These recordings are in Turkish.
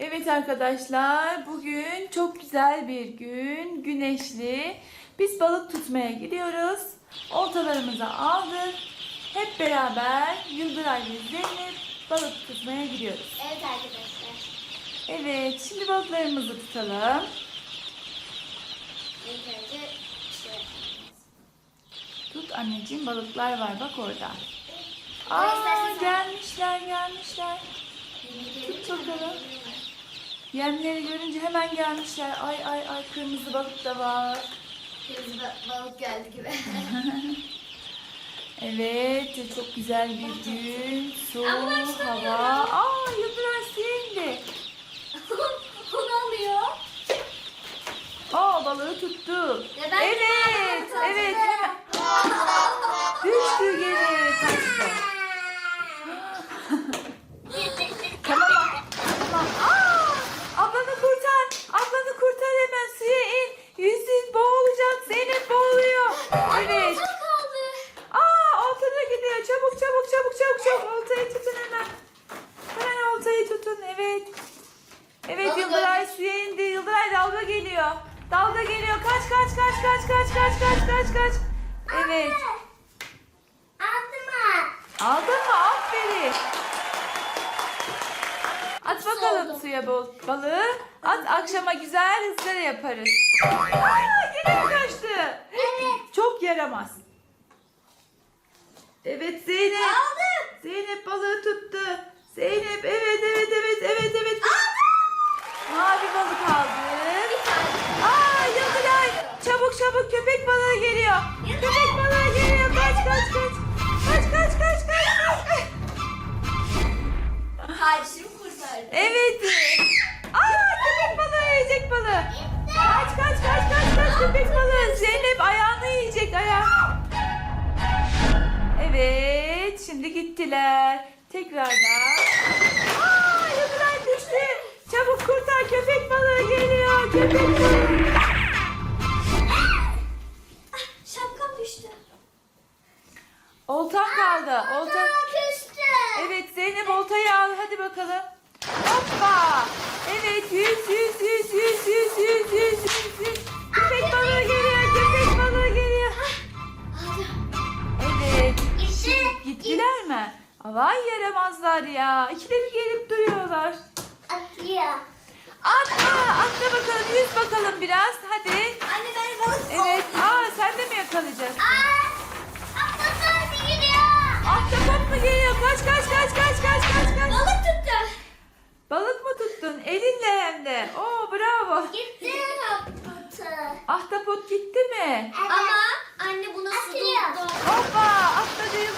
Evet arkadaşlar bugün çok güzel bir gün. Güneşli. Biz balık tutmaya gidiyoruz. Oltalarımızı aldık. Hep beraber Yıldıray ve Zeynep balık tutmaya gidiyoruz. Evet arkadaşlar. Evet şimdi balıklarımızı tutalım. İlk önce şöyle. Tut anneciğim balıklar var bak orada. Aa gelmişler gelmişler. Tut bakalım. Yemleri görünce hemen gelmişler. Ay ay ay kırmızı balık da var. Kırmızı ba- balık geldi gibi. Evet, çok güzel bir gün. Tutamıyorum. hava. Aa, Yıldıray suya indi. Onu alıyor. Aa, balığı tuttu. Evet, evet. Düştü geri. Suya bol balığı. At akşama güzel ızgara yaparız. Aa, yine mi kaçtı? Evet. Çok yaramaz. Evet Zeynep. Aldım. Zeynep balığı tuttu. Zeynep evet evet evet evet evet. Mavi Evet. Aa köpek balığı yiyecek balığı. Kaç kaç kaç kaç kaç köpek balığı. Zeynep ayağını yiyecek ayağını. Evet şimdi gittiler. Tekrardan. Aa Yıldıray düştü. Çabuk kurtar köpek balığı geliyor. Köpek balığı. Şapkam düştü. Oltan kaldı. Olta. küstü. Evet Zeynep oltayı al hadi bakalım. Hoppa. Evet yüz yüz yüz yüz yüz yüz yüz yüz yüz. Köpek balığı geliyor köpek balığı geliyor. Evet. Gitti. Gittiler mi? Vay yaramazlar ya. İkide bir gelip duruyorlar. Atlıyor. Atla atla bakalım yüz bakalım biraz hadi. Tuttun? Elinle hem de. Oo bravo. Gitti. Atladı. Ahtapot gitti mi? Ama anne buna su doldu. Hoppa atladı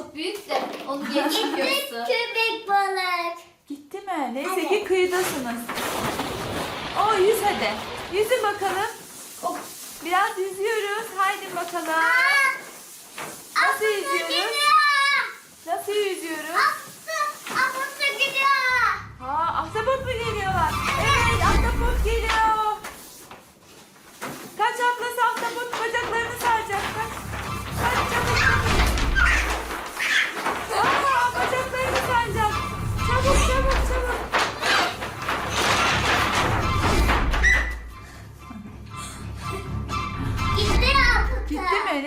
çok büyük de onu geçiriyorsun. köpek balık. Gitti mi? Neyse ki kıyıdasınız. O yüz hadi. Yüzün bakalım. Of. Biraz yüzüyoruz. Haydi bakalım. Nasıl yüzüyoruz? Nasıl yüzüyoruz? Ha, ahtapot mu geliyorlar? Evet,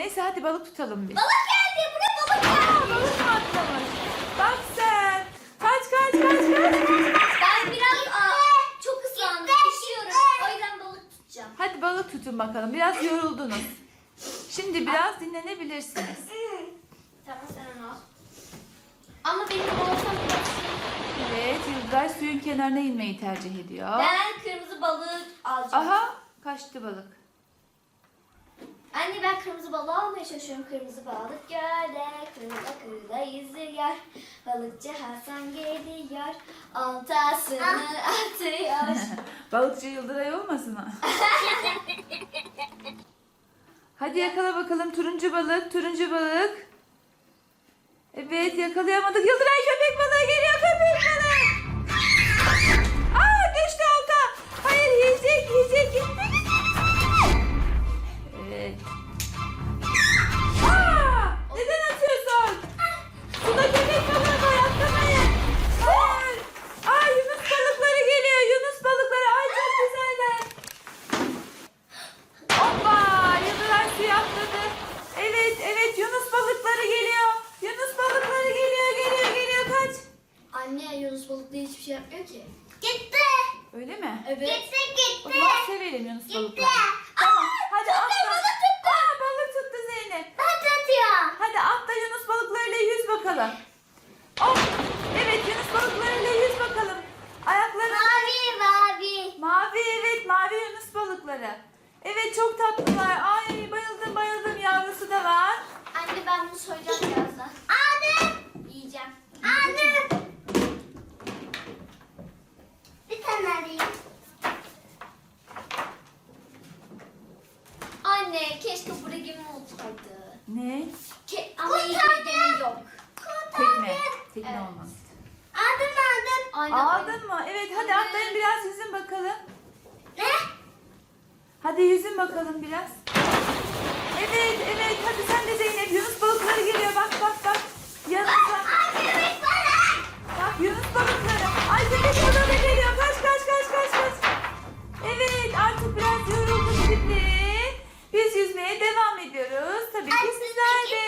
Neyse hadi balık tutalım bir. Balık geldi. Buraya balık Aa, geldi. balık mı atlamış? Bak sen. Kaç kaç kaç kaç. kaç. Ben biraz aa, çok ıslandım. Üşüyorum. O yüzden balık tutacağım. Hadi balık tutun bakalım. Biraz yoruldunuz. Şimdi biraz dinlenebilirsiniz. Tamam sen onu al. Ama benim olsam Evet, Yıldıray suyun kenarına inmeyi tercih ediyor. Ben kırmızı balığı alacağım. Aha, kaçtı balık. Anne ben kırmızı balığı almaya çalışıyorum. Kırmızı balık gölde, kırda kırda yüzüyor. Balıkçı Hasan geliyor, oltasını atıyor. Balıkçı Yıldıray olmasın ha? Hadi yakala bakalım turuncu balık, turuncu balık. Evet, yakalayamadık. Yıldıray köpek balığı geliyor, mi? Evet. O zaman sevelim Yunus balıkları. Tamam, hadi atla. Aa, balık tuttu Zeynep. Hadi atla Yunus balıklarıyla yüz bakalım. Hop. Evet Yunus balıklarıyla yüz bakalım. Ayaklarını mavi evet mavi Yunus balıkları. Evet çok tatlılar. Ay bayıldım bayıldım yavrusu da var. Anne ben bunu soyacağım birazdan. Anne, Aldın mı? Evet hadi atlayın biraz yüzün bakalım. Hadi yüzün bakalım biraz. Evet evet hadi sen de Zeynep Yunus balıkları geliyor bak bak bak. Yanınıza. Bak Yunus balıkları. Ay köpek balığı da geliyor. Kaç kaç kaç kaç kaç. Evet artık biraz yorulduk şimdi. Biz yüzmeye devam ediyoruz. Tabii ki Ay, sizler de.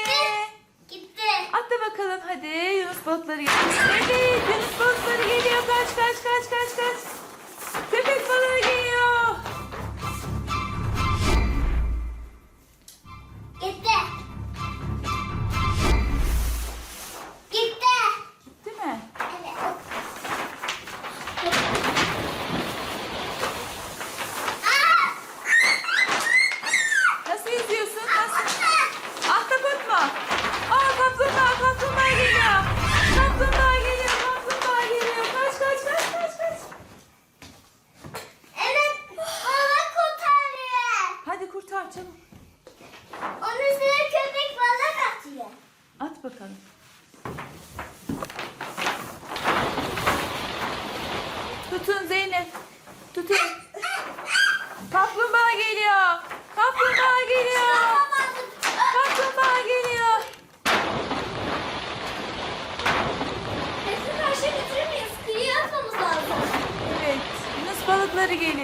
Gitti. Atla bakalım hadi Yunus balıkları geliyor. Evet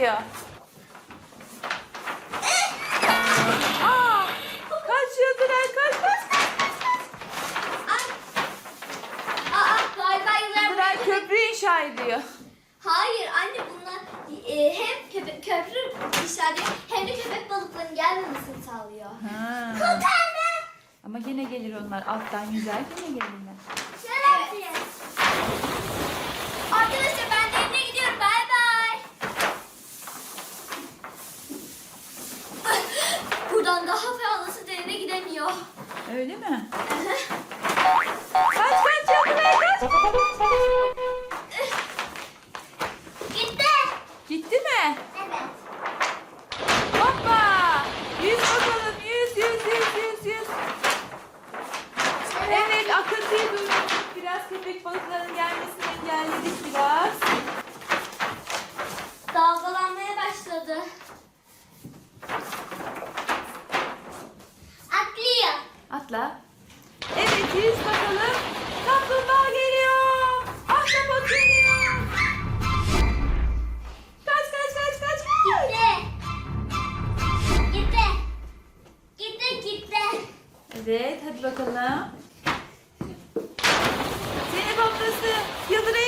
geliyor. Aa! Kaç kaç kaç kaç kaç. Aa, galiba Yıldıray köprü inşa ediyor. Hayır anne bunlar e, hem köpek, köprü işareti hem de köpek balıklarının gelmemesini sağlıyor. Ha. Kurtardım. Ama yine gelir onlar alttan yüzer yine gelirler. Şöyle evet. Arkadaşlar ben Buradan daha fazlası derine gidemiyor. Öyle mi? Aha. Gitti. Gitti mi? Evet. Hoppa! Yüz bakalım. Yüz, yüz, yüz, yüz, yüz. Evet, akıntıyı durdurduk. Biraz köpek balıklarının gelmesini engelledik biraz. atla. Evet yüz bakalım. Kaplumbağa geliyor. Ahtapot geliyor. Kaç kaç kaç kaç. Gitti. Gitti. Gitti gitti. Evet hadi bakalım. Zeynep ablası yıldırım.